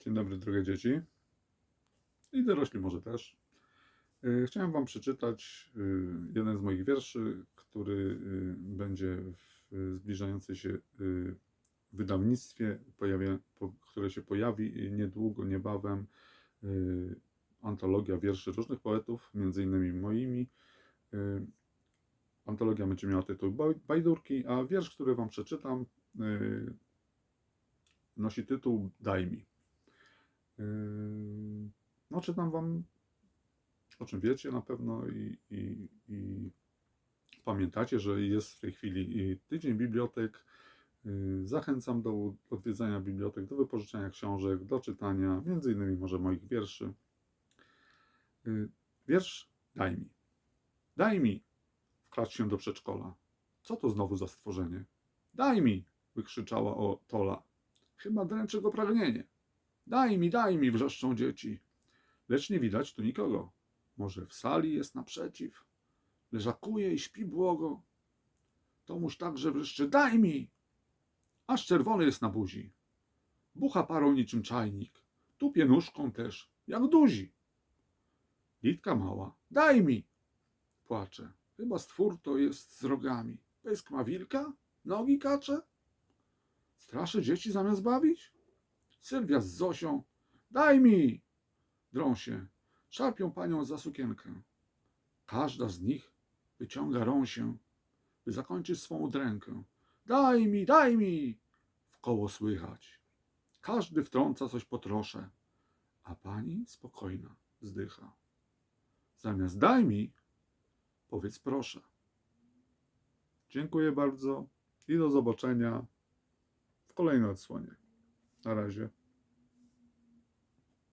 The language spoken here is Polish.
Dzień dobry, drogie dzieci. I dorośli może też. Y, Chciałem Wam przeczytać y, jeden z moich wierszy, który y, będzie w zbliżającej się wydawnictwie, pojawia, po- które się pojawi niedługo, niebawem. Antologia wierszy różnych poetów, między innymi moimi. Antologia będzie miała tytuł Baj- Bajdurki, a wiersz, który Wam przeczytam, nosi tytuł Daj mi. Yy, No, czytam Wam, o czym wiecie na pewno i, i, i pamiętacie, że jest w tej chwili tydzień bibliotek. Yy, Zachęcam do odwiedzania bibliotek, do wypożyczania książek, do czytania, między innymi może moich wierszy. Yy, Wiersz Daj mi. Daj mi wklać się do przedszkola. Co to znowu za stworzenie? Daj mi! wykrzyczała o Tola. Chyba dręczy go pragnienie. Daj mi, daj mi, wrzeszczą dzieci. Lecz nie widać tu nikogo. Może w sali jest naprzeciw. Leżakuje i śpi błogo. Tomuś także wrzeszczy, daj mi! Aż czerwony jest na buzi. Bucha parą niczym czajnik. Tupie nóżką też, jak duzi. Litka mała, daj mi! Płacze. Chyba stwór to jest z rogami. Pysk ma wilka? Nogi kacze? Straszy dzieci zamiast bawić? Sylwia z Zosią. Daj mi! Drą się. Szarpią panią za sukienkę. Każda z nich wyciąga rąsię, by zakończyć swą udrękę. Daj mi, daj mi! W koło słychać. Każdy wtrąca coś po trosze, a pani spokojna wzdycha. Zamiast daj mi, powiedz proszę. Dziękuję bardzo i do zobaczenia w kolejnej odsłonie. Na razie.